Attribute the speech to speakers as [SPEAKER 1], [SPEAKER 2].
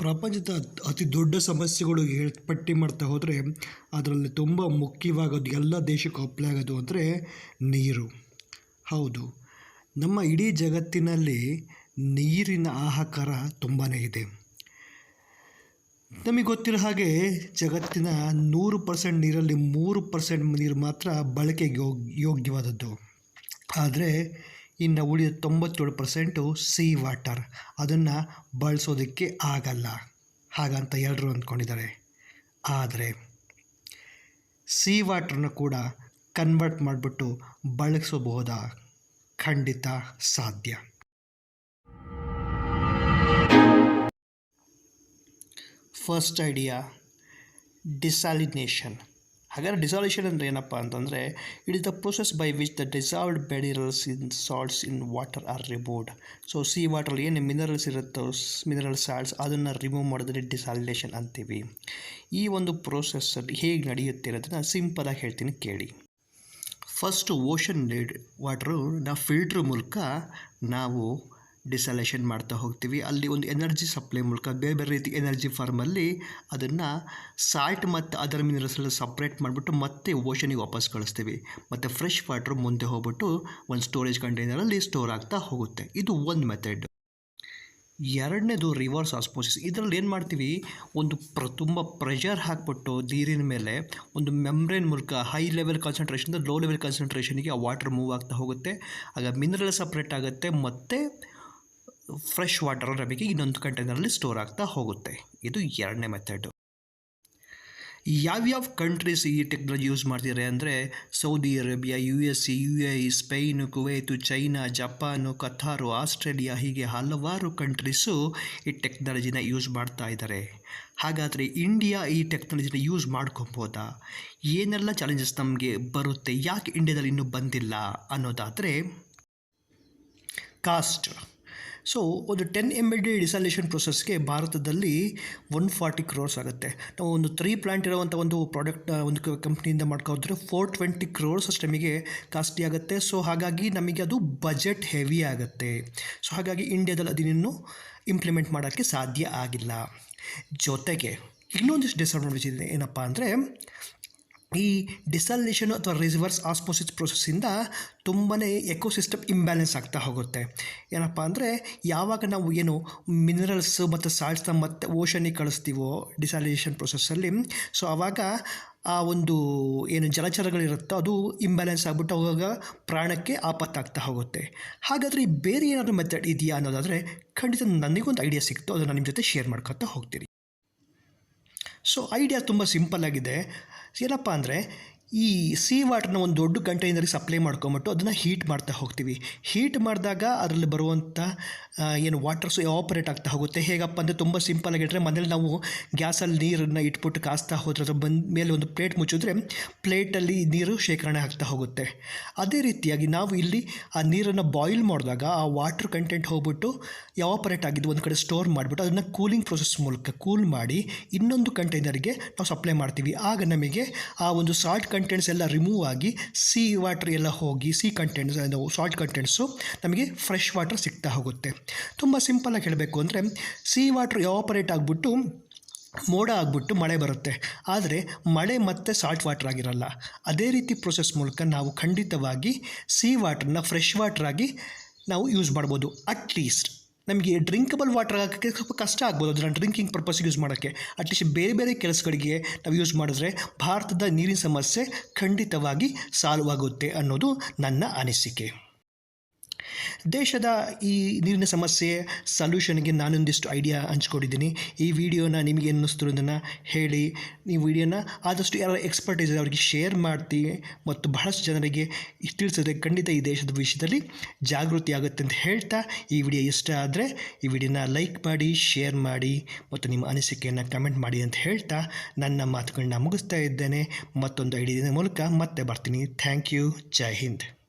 [SPEAKER 1] ಪ್ರಪಂಚದ ಅತಿ ದೊಡ್ಡ ಸಮಸ್ಯೆಗಳು ಪಟ್ಟಿ ಮಾಡ್ತಾ ಹೋದರೆ ಅದರಲ್ಲಿ ತುಂಬ ಮುಖ್ಯವಾಗೋದು, ಎಲ್ಲ ದೇಶಕ್ಕೂ ಅಪ್ಲೈ ಆಗೋದು ಅಂದರೆ ನೀರು. ಹೌದು. ನಮ್ಮ ಇಡೀ ಜಗತ್ತಿನಲ್ಲಿ ನೀರಿನ ಆಹಾಕಾರ ತುಂಬಾ ಇದೆ. ನಮಗೆ ಗೊತ್ತಿರೋ ಹಾಗೆ ಜಗತ್ತಿನ ನೂರು ಪರ್ಸೆಂಟ್ ನೀರಲ್ಲಿ ಮೂರು ಪರ್ಸೆಂಟ್ ನೀರು ಮಾತ್ರ ಬಳಕೆಗೆ ಯೋಗ್ ಯೋಗ್ಯವಾದದ್ದು. ಆದರೆ ಇನ್ನು ಉಳಿದ ತೊಂಬತ್ತೇಳು ಪರ್ಸೆಂಟು ಸೀ ವಾಟರ್ ಅದನ್ನು ಬಳಸೋದಕ್ಕೆ ಆಗಲ್ಲ. ಹಾಗಂತ ಎಲ್ಲರೂ ಅಂದ್ಕೊಂಡಿದ್ದಾರೆ. ಆದರೆ ಸೀ ವಾಟ್ರನ್ನ ಕೂಡ ಕನ್ವರ್ಟ್ ಮಾಡಿಬಿಟ್ಟು ಬಳಸಬಹುದಾ? ಖಂಡಿತ ಸಾಧ್ಯ. ಫಸ್ಟ್ ಐಡಿಯಾ ಡಿಸಾಲಿನೇಷನ್ ಹಾಗಾದ್ರೆ ಡಿಸಾಲ್ಯೂಷನ್ ಅಂದರೆ ಏನಪ್ಪ ಅಂತಂದರೆ it is the process by which the dissolved minerals in salts in water are removed so sea water ಏನು ಮಿನರಲ್ಸ್ ಇರುತ್ತೋ ಮಿನರಲ್ ಸಾಲ್ಟ್ಸ್ ಅದನ್ನು ರಿಮೂವ್ ಮಾಡಿದ್ರೆ ಡಿಸಾಲ್ಯೂಷನ್ ಅಂತೀವಿ. ಈ ಒಂದು ಪ್ರೋಸೆಸ್ ಹೇಗೆ ನಡೆಯುತ್ತೆ ಅನ್ನೋದನ್ನು ಸಿಂಪಲಾಗಿ ಹೇಳ್ತೀನಿ ಕೇಳಿ. ಫಸ್ಟು ಓಷನ್ ವಾಟ್ರು ನಾವು ಫಿಲ್ಟ್ರ್ ಮೂಲಕ ನಾವು ಡಿಸಲೇಷನ್ ಮಾಡ್ತಾ ಹೋಗ್ತೀವಿ. ಅಲ್ಲಿ ಒಂದು ಎನರ್ಜಿ ಸಪ್ಲೈ ಮೂಲಕ ಬೇರೆ ಬೇರೆ ರೀತಿ ಎನರ್ಜಿ ಫಾರ್ಮಲ್ಲಿ ಅದನ್ನು ಸಾಲ್ಟ್ ಮತ್ತು ಅದರ ಮಿನರಲ್ಸ್ ಎಲ್ಲ ಸಪ್ರೇಟ್ ಮಾಡಿಬಿಟ್ಟು ಮತ್ತೆ ಓಷನಿಗೆ ವಾಪಸ್ ಕಳಿಸ್ತೀವಿ. ಮತ್ತು ಫ್ರೆಶ್ ವಾಟ್ರ್ ಮುಂದೆ ಹೋಗ್ಬಿಟ್ಟು ಒಂದು ಸ್ಟೋರೇಜ್ ಕಂಟೈನರಲ್ಲಿ ಸ್ಟೋರ್ ಆಗ್ತಾ ಹೋಗುತ್ತೆ. ಇದು ಒಂದು ಮೆಥಡ್ ಎರಡನೇದು ರಿವರ್ಸ್ ಆಸ್ಮೋಸಿಸ್ ಇದರಲ್ಲಿ ಏನು ಮಾಡ್ತೀವಿ? ಒಂದು ಪ್ರ, ತುಂಬ ಪ್ರೆಷರ್ ಹಾಕ್ಬಿಟ್ಟು ನೀರಿನ ಮೇಲೆ ಒಂದು ಮೆಮ್ರೇನ್ ಮೂಲಕ high level concentration low level ಕಾನ್ಸಂಟ್ರೇಷನಿಗೆ ಆ ವಾಟರ್ ಮೂವ್ ಆಗ್ತಾ ಹೋಗುತ್ತೆ. ಆಗ ಮಿನರಲ್ ಸಪ್ರೇಟ್ ಆಗುತ್ತೆ. ಮತ್ತು ಫ್ರೆಶ್ ವಾಟರ್ ನಮಗೆ ಇನ್ನೊಂದು ಕಂಟೈನರಲ್ಲಿ ಸ್ಟೋರ್ ಆಗ್ತಾ ಹೋಗುತ್ತೆ. ಇದು ಎರಡನೇ ಮೆಥಡು ಯಾವ್ಯಾವ ಕಂಟ್ರೀಸ್ ಈ ಟೆಕ್ನಾಲಜಿ ಯೂಸ್ ಮಾಡ್ತಿದ್ದಾರೆ ಅಂದರೆ Saudi Arabia U S C U A Spain Kuwait China Japan Qatar Australia ಹೀಗೆ ಹಲವಾರು ಕಂಟ್ರೀಸು ಈ ಟೆಕ್ನಾಲಜಿನ ಯೂಸ್ ಮಾಡ್ತಾ ಇದ್ದಾರೆ. ಹಾಗಾದರೆ ಇಂಡಿಯಾ ಈ ಟೆಕ್ನಾಲಜಿನ ಯೂಸ್ ಮಾಡ್ಕೊಬೋದಾ? ಏನೆಲ್ಲ ಚಾಲೆಂಜಸ್ ನಮಗೆ ಬರುತ್ತೆ? ಯಾಕೆ ಇಂಡಿಯಾದಲ್ಲಿ ಇನ್ನೂ ಬಂದಿಲ್ಲ ಅನ್ನೋದಾದರೆ ಕಾಸ್ಟ್ ಸೊ ಒಂದು ten M L D desalination ಪ್ರೊಸೆಸ್ಗೆ ಭಾರತದಲ್ಲಿ ಒನ್ ಫಾರ್ಟಿ ಕ್ರೋರ್ಸ್ ಆಗುತ್ತೆ. ನಾವು ಒಂದು ತ್ರೀ ಪ್ಲಾಂಟ್ ಇರೋವಂಥ ಒಂದು ಪ್ರಾಡಕ್ಟ್ ಒಂದು ಕಂಪ್ನಿಯಿಂದ ಮಾಡ್ಕೋದ್ರೆ ಫೋರ್ ಟ್ವೆಂಟಿ ಕ್ರೋರ್ಸ್ ಅಷ್ಟು ನಮಗೆ ಕಾಸ್ಟ್ಲಿ ಆಗುತ್ತೆ. ಸೊ ಹಾಗಾಗಿ ನಮಗೆ ಅದು ಬಜೆಟ್ ಹೆವಿ ಆಗುತ್ತೆ. ಸೊ ಹಾಗಾಗಿ ಇಂಡಿಯಾದಲ್ಲಿ ಅದನ್ನು ಇಂಪ್ಲಿಮೆಂಟ್ ಮಾಡೋಕ್ಕೆ ಸಾಧ್ಯ ಆಗಿಲ್ಲ. ಜೊತೆಗೆ ಇನ್ನೊಂದಿಷ್ಟು ಡಿಸ್ಅಡ್ವಾಂಟೇಜ್ ಇದೆ ಏನಪ್ಪ ಅಂದರೆ ಈ ಡಿಸಲ್ನೇಷನ್ ಅಥವಾ ರಿವರ್ಸ್ ಆಸ್ಮೋಸಿಸ್ ಪ್ರೊಸೆಸ್ಸಿಂದ ತುಂಬಾ ಎಕೋಸಿಸ್ಟಮ್ ಇಂಬ್ಯಾಲೆನ್ಸ್ ಆಗ್ತಾ ಹೋಗುತ್ತೆ. ಏನಪ್ಪ ಅಂದರೆ, ಯಾವಾಗ ನಾವು ಏನು ಮಿನರಲ್ಸ್ ಮತ್ತು ಸಾಲ್ಟ್ಸ್ನ ಮತ್ತೆ ಓಷನಿಗೆ ಕಳಿಸ್ತೀವೋ ಡಿಸಾಲಿನೇಷನ್ ಪ್ರೊಸೆಸ್ಸಲ್ಲಿ ಸೊ ಆವಾಗ ಆ ಒಂದು ಏನು ಜಲಚರಗಳಿರುತ್ತೋ ಅದು ಇಂಬ್ಯಾಲೆನ್ಸ್ ಆಗಿಬಿಟ್ಟು ಅವಾಗ ಪ್ರಾಣಕ್ಕೆ ಆಪತ್ತಾಗ್ತಾ ಹೋಗುತ್ತೆ. ಹಾಗಾದರೆ ಬೇರೆ ಏನಾದರೂ ಮೆಥಡ್ ಇದೆಯಾ ಅನ್ನೋದಾದರೆ ಖಂಡಿತ ನನಗೊಂದು ಐಡಿಯಾ ಸಿಕ್ತು, ಅದನ್ನು ನಿಮ್ಮ ಜೊತೆ ಶೇರ್ ಮಾಡ್ಕೊತಾ ಹೋಗ್ತೀನಿ. ಸೊ ಐಡಿಯಾ ತುಂಬ ಸಿಂಪಲ್ ಆಗಿದೆ. ಏನಪ್ಪ ಅಂದರೆ ಈ ಸೀ ವಾಟರ್ನ ಒಂದು ದೊಡ್ಡ ಕಂಟೈನರಿಗೆ ಸಪ್ಲೈ ಮಾಡ್ಕೊಂಬಿಟ್ಟು ಅದನ್ನು ಹೀಟ್ ಮಾಡ್ತಾ ಹೋಗ್ತೀವಿ. ಹೀಟ್ ಮಾಡಿದಾಗ ಅದರಲ್ಲಿ ಬರುವಂಥ ಏನು ವಾಟರ್ಸು ಆಪರೇಟ್ ಆಗ್ತಾ ಹೋಗುತ್ತೆ. ಹೇಗಪ್ಪ ಅಂದರೆ ತುಂಬ ಸಿಂಪಲ್ ಮನೇಲಿ ನಾವು ಗ್ಯಾಸಲ್ಲಿ ನೀರನ್ನು ಇಟ್ಬಿಟ್ಟು ಕಾಸ್ತಾ ಹೋದ್ರೆ ಅದ್ರ ಬಂದ ಮೇಲೆ ಒಂದು ಪ್ಲೇಟ್ ಮುಚ್ಚಿದ್ರೆ ಪ್ಲೇಟಲ್ಲಿ ನೀರು ಶೇಖರಣೆ ಆಗ್ತಾ ಹೋಗುತ್ತೆ. ಅದೇ ರೀತಿಯಾಗಿ ನಾವು ಇಲ್ಲಿ ಆ ನೀರನ್ನು ಬಾಯ್ಲ್ ಮಾಡಿದಾಗ ಆ ವಾಟರ್ ಕಂಟೆಂಟ್ ಹೋಗ್ಬಿಟ್ಟು ಆಪರೇಟ್ ಆಗಿದ್ದು ಒಂದು ಕಡೆ ಸ್ಟೋರ್ ಮಾಡಿಬಿಟ್ಟು ಅದನ್ನು ಕೂಲಿಂಗ್ ಪ್ರೊಸೆಸ್ ಮೂಲಕ ಕೂಲ್ ಮಾಡಿ ಇನ್ನೊಂದು ಕಂಟೈನರ್ಗೆ ನಾವು ಸಪ್ಲೈ ಮಾಡ್ತೀವಿ. ಆಗ ನಮಗೆ ಆ ಒಂದು ಸಾಲ್ಟ್ ಕಂಟೆಂಟ್ಸ್ ಎಲ್ಲ ರಿಮೂವ್ ಆಗಿ ಸಿ ವಾಟರ್ ಎಲ್ಲ ಹೋಗಿ ಸಿ ಕಂಟೆಂಟ್ಸ್ ಸಾಲ್ಟ್ ಕಂಟೆಂಟ್ಸು ನಮಗೆ ಫ್ರೆಶ್ ವಾಟರ್ ಸಿಗ್ತಾ ಹೋಗುತ್ತೆ. ತುಂಬ ಸಿಂಪಲಾಗಿ ಹೇಳಬೇಕು ಅಂದರೆ ಸಿ ವಾಟರ್ ಆಪರೇಟ್ ಆಗಿಬಿಟ್ಟು, ಮೋಡ ಆಗಿಬಿಟ್ಟು ಮಳೆ ಬರುತ್ತೆ. ಆದರೆ ಮಳೆ ಮತ್ತೆ ಸಾಲ್ಟ್ ವಾಟರ್ ಆಗಿರಲ್ಲ. ಅದೇ ರೀತಿ ಪ್ರೊಸೆಸ್ ಮೂಲಕ ನಾವು ಖಂಡಿತವಾಗಿ ಸಿ ವಾಟ್ರನ್ನ ಫ್ರೆಶ್ ವಾಟರ್ ಆಗಿ ನಾವು ಯೂಸ್ ಮಾಡ್ಬೋದು. ಅಟ್ಲೀಸ್ಟ್ ನಮಗೆ ಡ್ರಿಂಕಬಲ್ ವಾಟರ್ ಹಾಕೋಕ್ಕೆ ಸ್ವಲ್ಪ ಕಷ್ಟ ಆಗ್ಬೋದು. ಅದನ್ನು ಡ್ರಿಂಕಿಂಗ್ ಪರ್ಪಸ್ಗೆ ಯೂಸ್ ಮಾಡೋಕ್ಕೆ. ಅಟ್ಲೀಸ್ಟ್ ಬೇರೆ ಬೇರೆ ಕೆಲಸಗಳಿಗೆ ನಾವು ಯೂಸ್ ಮಾಡಿದ್ರೆ ಭಾರತದ ನೀರಿನ ಸಮಸ್ಯೆ ಖಂಡಿತವಾಗಿ ಸಾಲ್ವ್ ಆಗುತ್ತೆ ಅನ್ನೋದು ನನ್ನ ಅನಿಸಿಕೆ. ದೇಶದ ಈ ನೀರಿನ ಸಮಸ್ಯೆ ಸಲ್ಯೂಷನ್ಗೆ ನಾನೊಂದಿಷ್ಟು ಐಡಿಯಾ ಹಂಚ್ಕೊಂಡಿದ್ದೀನಿ. ಈ ವಿಡಿಯೋನ ನಿಮಗೆ ಅನ್ನಿಸ್ತಿರೋದನ್ನು ಹೇಳಿ. ಈ ವಿಡಿಯೋನ ಆದಷ್ಟು ಯಾರು ಎಕ್ಸ್ಪರ್ಟೈಸ್ ಅವರಿಗೆ ಶೇರ್ ಮಾಡ್ತೀವಿ ಮತ್ತು ಬಹಳಷ್ಟು ಜನರಿಗೆ ತಿಳಿಸಿದ್ರೆ ಖಂಡಿತ ಈ ದೇಶದ ವಿಷಯದಲ್ಲಿ ಜಾಗೃತಿ ಆಗುತ್ತೆ ಅಂತ ಹೇಳ್ತಾ ಈ ವಿಡಿಯೋ ಇಷ್ಟ ಆದರೆ ಈ ವಿಡಿಯೋನ ಲೈಕ್ ಮಾಡಿ ಶೇರ್ ಮಾಡಿ ಮತ್ತು ನಿಮ್ಮ ಅನಿಸಿಕೆಯನ್ನು ಕಮೆಂಟ್ ಮಾಡಿ ಅಂತ ಹೇಳ್ತಾ ನನ್ನ ಮಾತುಗಳನ್ನ ಮುಗಿಸ್ತಾ ಇದ್ದೇನೆ. ಮತ್ತೊಂದು ಐಡಿಯಾದ ಮೂಲಕ ಮತ್ತೆ ಬರ್ತೀನಿ. Thank you Jai Hind